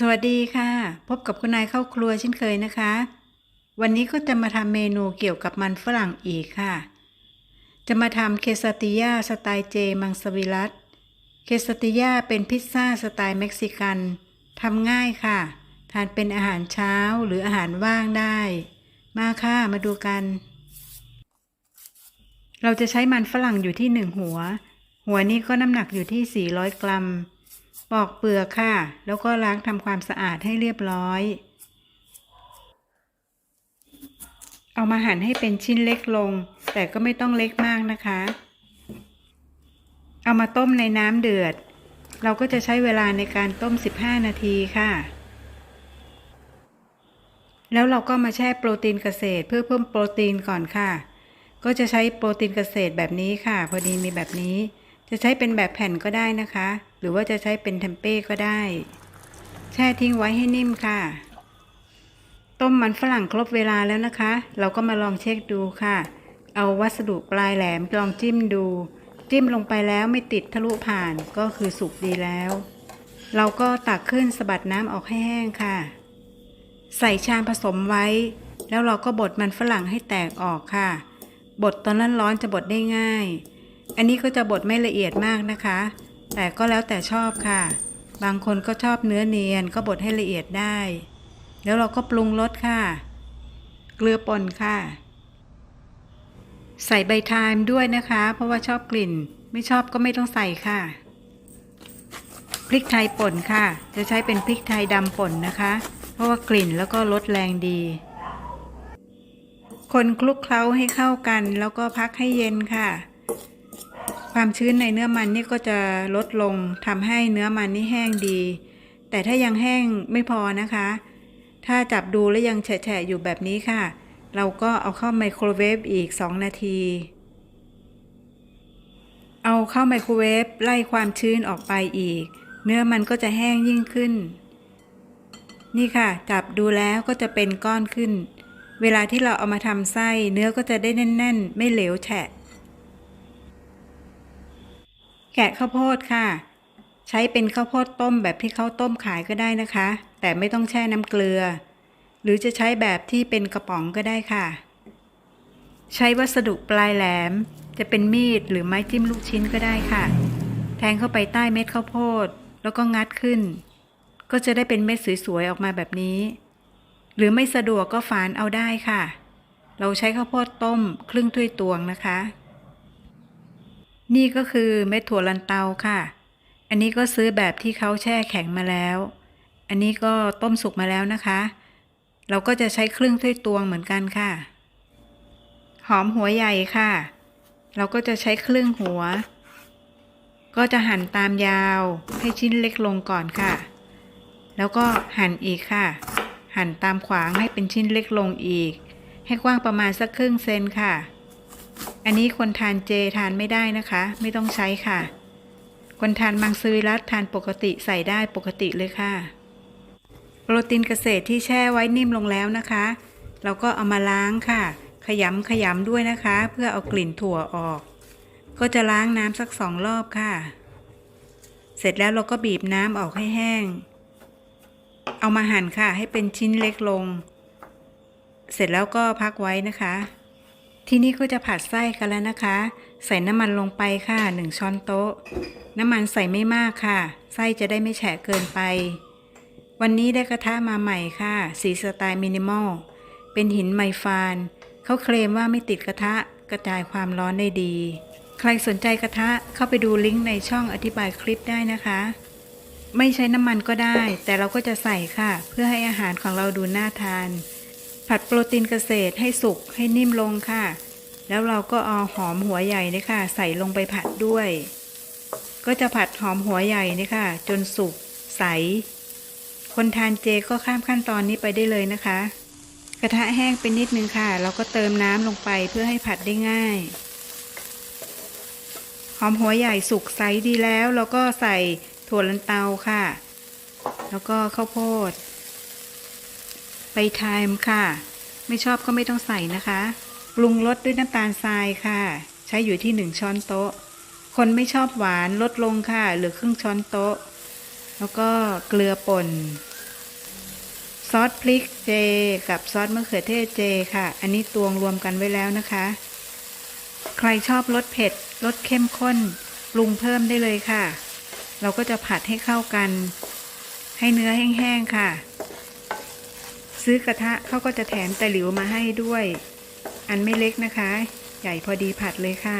สวัสดีค่ะ พบกับคุณนายเข้าครัวเช่นเคยนะคะ วันนี้ก็จะมาทำเมนูเกี่ยวกับมันฝรั่งอีกค่ะ จะมาทำเคสติยาสไตล์เจมังสวิรัตเคสติยาเป็นพิซซ่าสไตล์เม็กซิกันทำง่ายค่ะ ทานเป็นอาหารเช้าหรืออาหารว่างได้ มาค่ะมาดูกัน เราจะใช้มันฝรั่งอยู่ที่หนึ่งหัว หัวนี้ก็น้ำหนักอยู่ที่ 400 กรัม ปอกเปลือกค่ะ แล้วก็ล้างทำความสะอาดให้เรียบร้อย เอามาหั่นให้เป็นชิ้นเล็กลง แต่ก็ไม่ต้องเล็กมากนะคะ เอามาต้มในน้ำเดือด เราก็จะใช้เวลาในการต้ม 15 นาทีค่ะ แล้วเราก็มาแช่โปรตีนเกษตรเพื่อเพิ่มโปรตีนก่อนค่ะ ก็จะใช้โปรตีนเกษตรแบบนี้ค่ะ พอดีมีแบบนี้ จะใช้เป็นแบบแผ่นก็ได้นะคะ หรือว่าจะใช้เป็นเทมเป้ก็ได้ แช่ทิ้งไว้ให้นิ่มค่ะ ต้มมันฝรั่งครบเวลาแล้วนะคะ เราก็มาลองเช็คดูค่ะ เอาวัสดุปลายแหลมลองจิ้มดู จิ้มลงไปแล้วไม่ติดทะลุผ่านก็คือสุกดีแล้ว เราก็ตักขึ้นสะบัดน้ำออกให้แห้งค่ะ ใส่ชามผสมไว้ แล้วเราก็บดมันฝรั่งให้แตกออกค่ะ บดตอนร้อนๆจะบดได้ง่าย อันนี้ก็จะบดไม่ละเอียดมากนะคะ แต่ก็แล้วแต่ชอบค่ะ บางคนก็ชอบเนื้อเนียนก็บดให้ละเอียดได้ แล้วเราก็ปรุงรสค่ะ เกลือป่นค่ะ ใส่ใบไทม์ด้วยนะคะ เพราะว่าชอบกลิ่น ไม่ชอบก็ไม่ต้องใส่ค่ะ พริกไทยป่นค่ะ จะใช้เป็นพริกไทยดำป่นนะคะ เพราะว่ากลิ่นแล้วก็รสแรงดี คนคลุกเคล้าให้เข้ากัน แล้วก็พักให้เย็นค่ะ ความชื้นในเนื้อมันนี่ก็จะลดลงทำให้เนื้อมันนี่แห้งดี แต่ถ้ายังแห้งไม่พอนะคะ ถ้าจับดูแล้วยังแฉะอยู่แบบนี้ค่ะ เราก็เอาเข้าไมโครเวฟอีก 2 นาที เอาเข้าไมโครเวฟไล่ความชื้นออกไปอีก เนื้อมันก็จะแห้งยิ่งขึ้น นี่ค่ะ จับดูแล้วก็จะเป็นก้อนขึ้น เวลาที่เราเอามาทำไส้ เนื้อก็จะได้แน่น ๆ ไม่เหลวแฉะ แกะข้าวโพดค่ะ ใช้เป็นข้าวโพดต้มแบบที่เขาต้มขายก็ได้นะคะ แต่ไม่ต้องแช่น้ำเกลือ หรือจะใช้แบบที่เป็นกระป๋องก็ได้ค่ะ ใช้วัสดุปลายแหลม จะเป็นมีดหรือไม้จิ้มลูกชิ้นก็ได้ค่ะ แทงเข้าไปใต้เม็ดข้าวโพด แล้วก็งัดขึ้น ก็จะได้เป็นเม็ดสวยๆออกมาแบบนี้ หรือไม่สะดวกก็ฝานเอาได้ค่ะ เราใช้ข้าวโพดต้มครึ่งถ้วยตวงนะคะ นี่ก็คือเม็ดถั่วลันเตาค่ะ อันนี้ก็ซื้อแบบที่เขาแช่แข็งมาแล้ว อันนี้ก็ต้มสุกมาแล้วนะคะ เราก็จะใช้ครึ่งถ้วยตวงเหมือนกันค่ะ หอมหัวใหญ่ค่ะ เราก็จะใช้ครึ่งหัว ก็จะหั่นตามยาวให้ชิ้นเล็กลงก่อนค่ะ แล้วก็หั่นอีกค่ะ หั่นตามขวางให้เป็นชิ้นเล็กลงอีก ให้กว้างประมาณสักครึ่งเซนค่ะ อันนี้คนทานเจทานไม่ได้นะคะ ไม่ต้องใช้ค่ะ คนทานมังสวิรัตทานปกติใส่ได้ปกติเลยค่ะ โปรตีนเกษตรที่แช่ไว้นิ่มลงแล้วนะคะ เราก็เอามาล้างค่ะ ขยำขยำด้วยนะคะ เพื่อเอากลิ่นถั่วออก ก็จะล้างน้ำสักสองรอบค่ะ เสร็จแล้วเราก็บีบน้ำออกให้แห้ง เอามาหั่นค่ะให้เป็นชิ้นเล็กลง เสร็จแล้วก็พักไว้นะคะ ที่นี่ก็จะผัดไส้กันแล้วนะคะ ใส่น้ำมันลงไปค่ะหนึ่งช้อนโต๊ะ น้ำมันใส่ไม่มากค่ะ ไส้จะได้ไม่แฉะเกินไป วันนี้ได้กระทะมาใหม่ค่ะ สีสไตล์มินิมอล เป็นหินไมฟานเขาเคลมว่าไม่ติดกระทะกระจายความร้อนได้ดี ใครสนใจกระทะเข้าไปดูลิงก์ในช่องอธิบายคลิปได้นะคะ ไม่ใช้น้ำมันก็ได้ แต่เราก็จะใส่ค่ะ เพื่อให้อาหารของเราดูน่าทาน ผัดโปรตีนเกษตรให้สุกให้นิ่มลงค่ะ แล้วเราก็เอาหอมหัวใหญ่นี่ค่ะ ใส่ลงไปผัดด้วย ก็จะผัดหอมหัวใหญ่นี่ค่ะ จนสุกใส คนทานเจก็ข้ามขั้นตอนนี้ไปได้เลยนะคะ กระทะแห้งไปนิดนึงค่ะ เราก็เติมน้ำลงไปเพื่อให้ผัดได้ง่าย หอมหัวใหญ่สุกใสดีแล้ว เราก็ใส่ถั่วลันเตาค่ะ แล้วก็ข้าวโพด ไปไทม์ค่ะ ไม่ชอบก็ไม่ต้องใส่นะคะปรุงรสด้วยน้ำตาลทรายค่ะ ใช้อยู่ที่หนึ่งช้อนโต๊ะ คนไม่ชอบหวานลดลงค่ะเหลือครึ่งช้อนโต๊ะ แล้วก็เกลือป่น ซอสพริกเจ กับซอสมะเขือเทศเจค่ะ อันนี้ตวงรวมกันไว้แล้วนะคะ ใครชอบรสเผ็ดรสเข้มข้นปรุงเพิ่มได้เลยค่ะ เราก็จะผัดให้เข้ากัน ให้เนื้อแห้งๆค่ะ ซื้อกระทะเขาก็จะแถมตะหลิวมาให้ด้วย อันไม่เล็กนะคะ ใหญ่พอดีผัดเลยค่ะ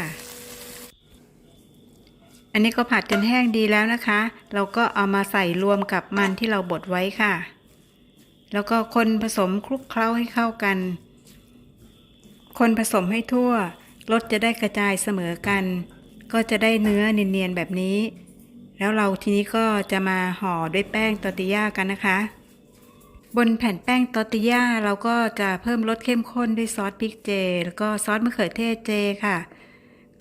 อันนี้ก็ผัดจนแห้งดีแล้วนะคะ เราก็เอามาใส่รวมกับมันที่เราบดไว้ค่ะ แล้วก็คนผสมคลุกเคล้าให้เข้ากัน คนผสมให้ทั่วรสจะได้กระจายเสมอกัน ก็จะได้เนื้อเนียนๆแบบนี้ แล้วเราทีนี้ก็จะมาห่อด้วยแป้งตอร์ติย่ากันนะคะ บนแผ่นแป้งตอร์ติย่าเราก็จะเพิ่มรสเข้มข้นด้วยซอสพริกเจ แล้วก็ซอสมะเขือเทศเจค่ะ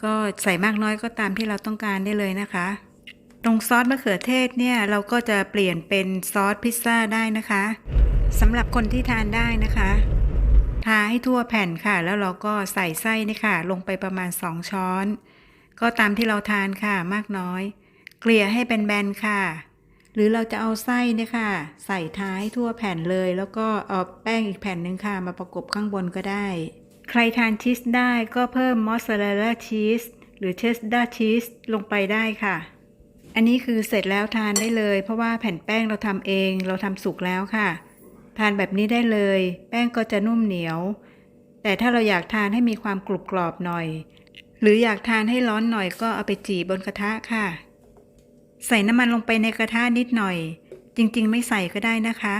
ก็ใส่มากน้อยก็ตามที่เราต้องการได้เลยนะคะ ตรงซอสมะเขือเทศเนี่ยเราก็จะเปลี่ยนเป็นซอสพิซซ่าได้นะคะสำหรับคนที่ทานได้นะคะทาให้ทั่วแผ่นค่ะ แล้วเราก็ใส่ไส้นี่ค่ะ ลงไปประมาณ 2 ช้อน ก็ตามที่เราทานค่ะมากน้อย เกลี่ยให้เป็นแบนๆค่ะ หรือเราจะเอาไส้เนี่ยค่ะ ใส่ท้าให้ทั่วแผ่นเลย แล้วก็เอาแป้งอีกแผ่นหนึ่งค่ะมาประกบข้างบนก็ได้ ใครทานชีสได้ก็เพิ่มมอสซาเรลล่าชีสหรือเชสดาร์ชีสลงไปได้ค่ะ อันนี้คือเสร็จแล้วทานได้เลย เพราะว่าแผ่นแป้งเราทำเองเราทำสุกแล้วค่ะ ทานแบบนี้ได้เลย แป้งก็จะนุ่มเหนียว แต่ถ้าเราอยากทานให้มีความกรุบกรอบหน่อย หรืออยากทานให้ร้อนหน่อยก็เอาไปจีบบนกระทะค่ะ ใส่น้ำมันลงไปในกระทะนิดหน่อย จริงๆ ไม่ใส่ก็ได้นะคะ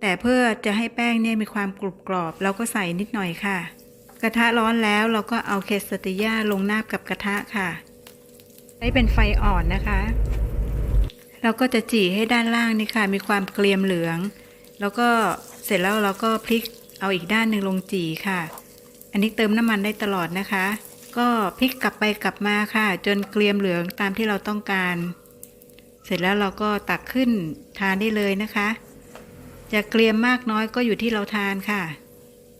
แต่เพื่อจะให้แป้งเนี่ยมีความกรุบกรอบ เราก็ใส่นิดหน่อยค่ะ กระทะร้อนแล้วเราก็เอาเคสติย่าลงนาบกับกระทะค่ะ ใช้เป็นไฟอ่อนนะคะ เราก็จะจี่ให้ด้านล่างนี่ค่ะ มีความเกรียมเหลือง แล้วก็เสร็จแล้วเราก็พลิกเอาอีกด้านหนึ่งลงจี่ค่ะ อันนี้เติมน้ำมันได้ตลอดนะคะ ก็พลิกกลับไปกลับมาค่ะ จนเกรียมเหลืองตามที่เราต้องการ เสร็จแล้วเราก็ตักขึ้นทานได้เลยนะคะ จะเกรียมมากน้อยก็อยู่ที่เราทานค่ะ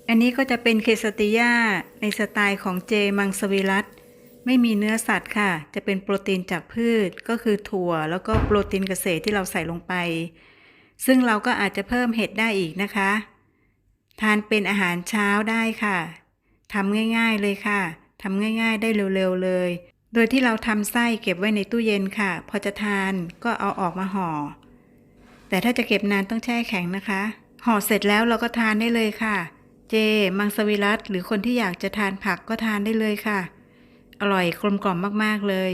อันนี้ก็จะเป็นเคสติย่าในสไตล์ของเจมังสวิรัตไม่มีเนื้อสัตว์ค่ะ จะเป็นโปรตีนจากพืชก็คือถั่ว แล้วก็โปรตีนเกษตรที่เราใส่ลงไป ซึ่งเราก็อาจจะเพิ่มเห็ดได้อีกนะคะ ทานเป็นอาหารเช้าได้ค่ะทำง่ายๆเลยค่ะทำง่ายๆได้เร็วๆเลย โดยที่เราทำไส้เก็บไว้ในตู้เย็นค่ะ พอจะทานก็เอาออกมาห่อ แต่ถ้าจะเก็บนานต้องแช่แข็งนะคะ ห่อเสร็จแล้วเราก็ทานได้เลยค่ะ เจ มังสวิรัตหรือคนที่อยากจะทานผักก็ทานได้เลยค่ะ อร่อยกลมกล่อมมากๆเลย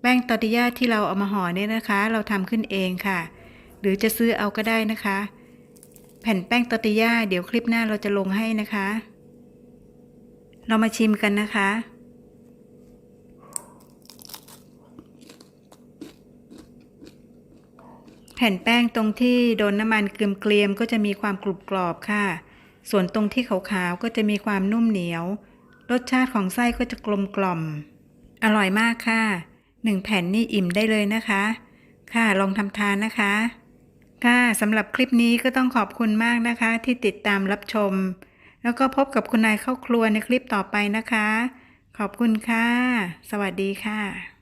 แป้งตอร์ติยาที่เราเอามาห่อเนี่ยนะคะ เราทำขึ้นเองค่ะ หรือจะซื้อเอาก็ได้นะคะ แผ่นแป้งตอร์ติยาเดี๋ยวคลิปหน้าเราจะลงให้นะคะ เรามาชิมกันนะคะ แผ่นแป้งตรงที่โดนน้ำมันเกลียมๆก็จะมีความกรุบกรอบค่ะ ส่วนตรงที่ขาวๆก็จะมีความนุ่มเหนียว รสชาติของไส้ก็จะกลมกล่อม อร่อยมากค่ะหนึ่งแผ่นนี่อิ่มได้เลยนะคะ ค่ะลองทำทานนะคะ ค่ะสำหรับคลิปนี้ก็ต้องขอบคุณมากนะคะ ที่ติดตามรับชม แล้วก็พบกับคุณนายเข้าครัวในคลิปต่อไปนะคะ ขอบคุณค่ะ สวัสดีค่ะ